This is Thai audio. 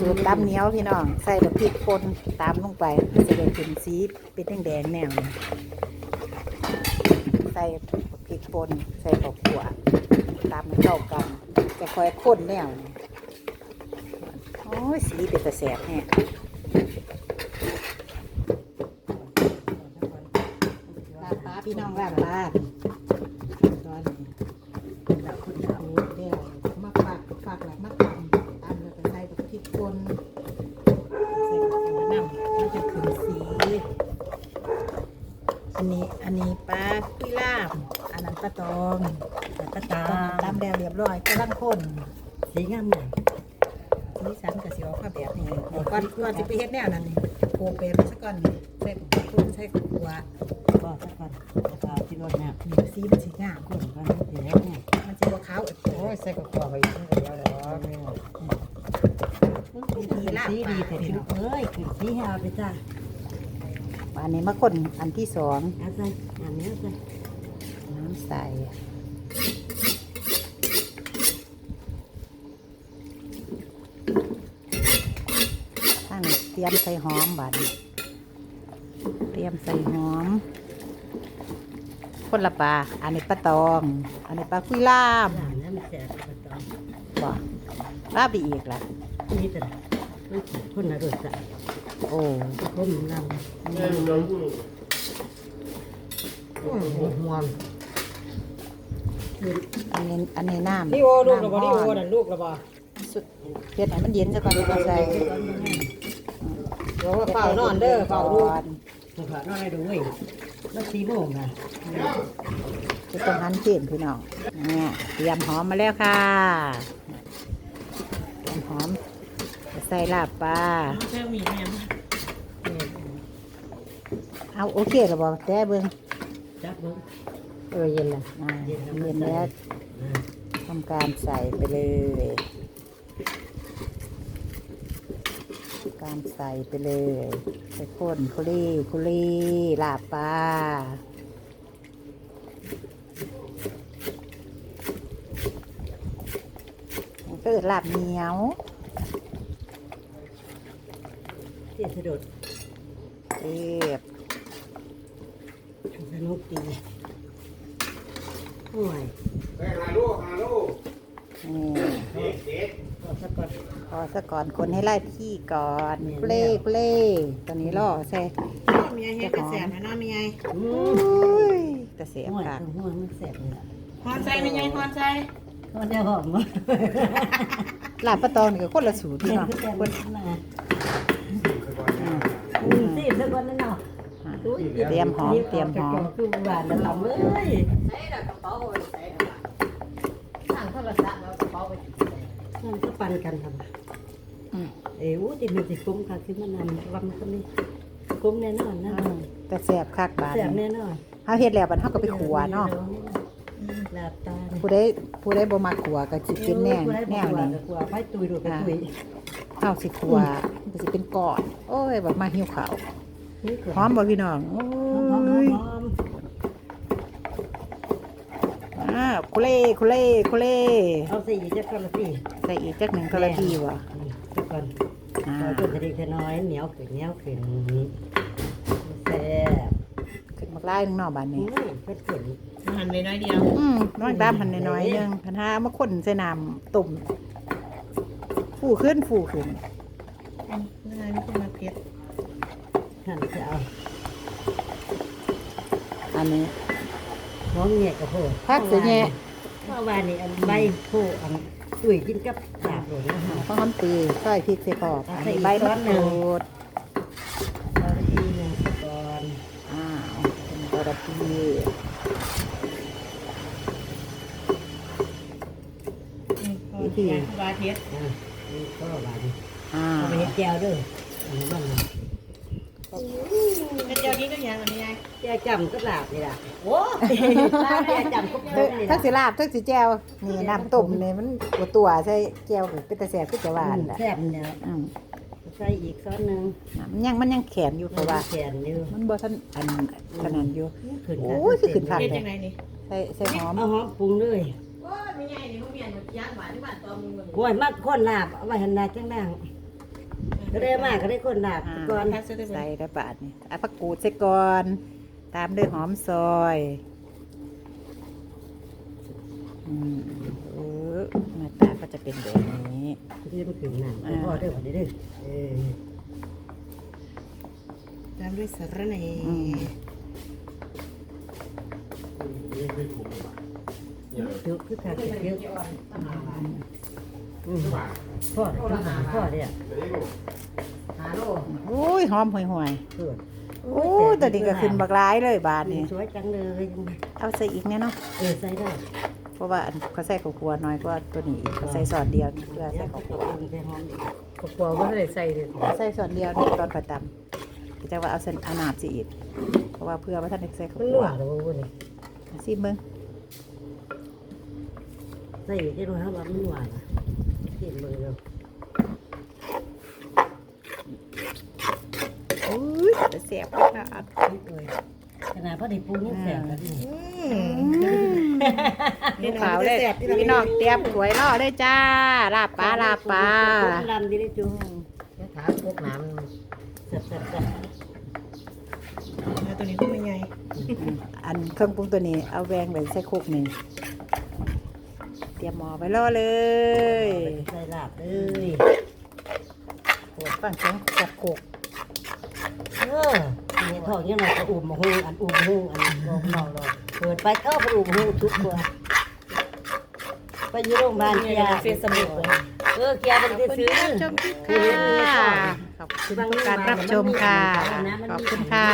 สูตรตำเหนียวพี่น้อง ใส่แบบพริกป่นตามลงไปจะได้เป็นสีเป็นแดงแนวใส่พริกป่นใส่ข้าวคั่วตามมันเข้ากัน จะคอยข้นแนวโอ้ยสีเป็นตะแสบแน่ลาบปลาพี่น้องลาบปลาตอนนี้เราคนเราเดียวมักฝากฝากหลักมักตำตำแล้วก็ใส่กับพริกป่นใส่กับหัวน้ำมันจะขึ้นสี อันนี้อันนี้ปลาคุยลาบอั นนั้นปลาตองปลาตาตามแล้วเรียบร้อยกำลังคนสีงามใหม่สีสันกับสีออกมาแบบนี้ก่อนก่อนสิไปเฮ็ดแนวนั้นนี่โคเปไปซะก่อนนี่ใส่กับคุณใส่กับหัวก็สักก่อนจะพาที่รถเนี่ยนี่สีมันสีงามคนกันเดี๋ยวเนี่ยมันสิบ่ขาวเอ้ยโอ้ยใส่กับหัวไปอีกนิดเดียวแล้วสีดีแต่ถึงเอ้ยขึ้นสีให้เอาไปจ้าอันนี้มาคนอันที่สองเอาใส่อันนี้เอาใส่ น้ำใส่ข้างนี้เตรียมใส่หอมบัดนี้เตรียมใส่หอมคนละปลาอันนี้ปลาตอง อันนี้ปลาคุยลาบหลานนั่นแสบกระตองบ่ลาบไปอีกล่ะนี่แต่ไม่ถูกคนละรสจ้ะโอ้ผมนำห่ว งอันนี้อันนี้น้ำนี่โอลูกระบอน้ำนี่โอร้อนนั่นลูกระบอสุดเฮ็ดให้มันเย็นซะก่อนแล้วก็ใส่เดี๋ยวว่าเฝ้านอนเด้อเฝ้าลูกสงขลานอนได้ดูเว้ยแล้วสีโมงนะจะต้องหั่นเขียนพี่น้องเนี่ยเตรียมหอมมาแล้วค่ะเตรียมหอมจะใส่ลาบปลาแค่มีแม่เอาโอเคแล้วบอกแต่เบิ่งจับเบิ้ง เออเย็นละอ่าเย็นแล้วทำการใส่ไปเลยการใส่ไปเลยใส่ข้นคุรี่คุรี่ลาบปลามันก็เอิ้นลาบเหนียวเสียสะดุดเรียบสนุกดี ห่วยนี่ก็สักก่อนพอซะก่อนคนให้ไล่ที่ก่อนเปล่เปล่ตอนนี้ล่อแซ่เมียเฮ็ดกระแสนะน้าเมียอือุ้มยกระเสียบห่วยค่ะห่วยมันแสบเลยฮอนใจไม่ไงฮอนใจมันจะหอมมั้ยลาบปลาตองนี่ก็คนละสูตรเห็นเนาะคือแกคน นมาอืมสิสักวันนั่นเนาะ เตรียมหอมเตรียมหอมคือหวานแล้วทำเลยสั่ทางโทรศัพท์แล้วกระเป๋าไปมันก็ปันกันทอืมำเอ้วติมันสิคุ้มค่ะคือมันนำวันคนนี้คุ้มแน่นอนนะแต่แซ่บคักบาดแซ่บแน่นอนเฮาเฮ็ดแล้วบัดเฮาก็ไปขัวเนาะผู้ใดผู้ใดบ่มักขัวก็สิกินแนวแนวนี้กลัวไปตุยดูไปตุยเฮาสิขัวก็สิเป็นก้อนโอ้ยแบบมาหิวข้าว หอมบ่พี่น้องโอ้หอมหอมยหอมอ่าคุเล่คุเล่คุเล่เอาสิจะคนละสิใส่อีกจักหนึ่งกระทีวะจะก่อนอ่าเอาตัวกระดิ่งน้อยเหนียวขึ้นเหนียวขึ้นแซ่บขึ้นมาไล่หนึงเนอกบ้านอืนี้มเพิ่นขึ้นหันไปน้อยเดียว อืมน้อยตามพันน้อยๆหนึงพันห้ามาคนใส่น้ำตุ่ม ฟูขึ้นฟูขึ้นไม่ได้ไม่ต้องมาเพชร หั่นจะเอาอันนี้หอมแงะกับโพดพักเสียแง่เมื่อวานนี่อันใบโพอันตุยกินกับลาบเลยนะฮะข้าวหอมตีซอยพริกใส่กรอบอันนี้ใบมะกรูดเอาทีหนึงก่อนอ้าวเป็นกระพีบาเพชรอะนี่ก็หวานอ้าเอาวไปเฮ็ดแก้วเด้ออันนี้มันนะเป็น เดียวนี้ก็ยังอันนี้ไงแก้วจำก็ลาบนี่ล่ะโอ้ลาบแก้วจำก็เอ้เด้ยนี่ทั้ล่ะงสิลาบทั้งสิแจวนี่น้ำต้มนี่มันตัวตัวใส่แจวก็เป็นตะแสบคือจะหวานแหละแซ่บเนี่ยอืมใส่อีกซ้อนหนึงมันยังมันยังแข็งอยู่เพราะว่า แขนอยู่มันบ่ทันอันขนาดอยู่ ขึ้นโอ้ยคือขึ้นผักเป็นยังไงนี่ใส่ใส่หอมเอาหอมปรุงเลยโอ้ยไม่ใหญ่นี่มึงเมียนหมดยางหวานที่บ้านตอมมึงมึงโอ้ยมัดคนลาบเอาไว้หันหน้าจังดัง ก็ได้มากก็ได้คนลาบอ่าก่อนใส่ระบาดนี่เอาผักกูดใส่ก่อน ตามด้วยหอมซอยอืมเออหน้าตาก็จะเป็นแบบนี้ที่มันขึ้นนั่นอ่าพ่อเด้อวันนี้เด้อเออตามด้วยสาระแหน่อืมเดี๋ยวคือการเก็บเยอะ อืมพ่อพ่อพ่อเนี่ยหาโลโอ้ยหอมห่วยห่วยเกิดๆโอ้ยตัวนี้ก็ขึ้นบักร้ายเลยบาทนี่สวยจังเลยเอาใส่อีกเนี่ยเนาะเออใส่ได้เพราะว่าอันเขาใส่ข้าวคั่วน้อยกว่าตัวนี้อีกเขาใส่ซอสเดียวนี่เพื่อใส่ข้าวคั่วใส่หอมดีกระป๋องว่าได้ใส่เลยใส่ซอสเดียวนี่ตอนผัดตำจะว่าเอาเส้นอานาบสิอีกเพราะว่าเพื่อว่าท่านได้ใส่ข้าวมันหคั่ววานเลยวันนี้ซิมเบิ้งใส่ที่เราทำว่ามันหวานอะ กินมือเราโอ้ยจะเสียบขนาดขนาดพอดีปรุงยังแสบแล้วนี่พี่ขาวเลยพี่น้องเตรียมถ้วยรอเลยจ้าลาบปลาลาบปลาลำดีเลยจุ๊ถามพวกน้แซ่บแซ่บแซ่บำแล้วตัวนี้ก็ไม่ใหญ่อันเครื่องปรุงตัวนี้เอาแวงไว้ใส่คุกหนึ่งเต รียมหม้อไว้รอเลย ใส่ลาบเลยโอ้ฟังเสียงจับโขกเออนี่ทองยังไงก็อุ่มมาหูอันอุ่มหูอันบอกน้องเราเปิดไปเข้าไปอุ่มหูทุกตัวไปอยู่โรงพยาบาลเกียร์เฟซบุ๊กเลยเออเกียร์เป็นที่ซื้อชมคลิปค่ะขอบคุณทุกการรับชมค่ะ ขอบคุณค่ะ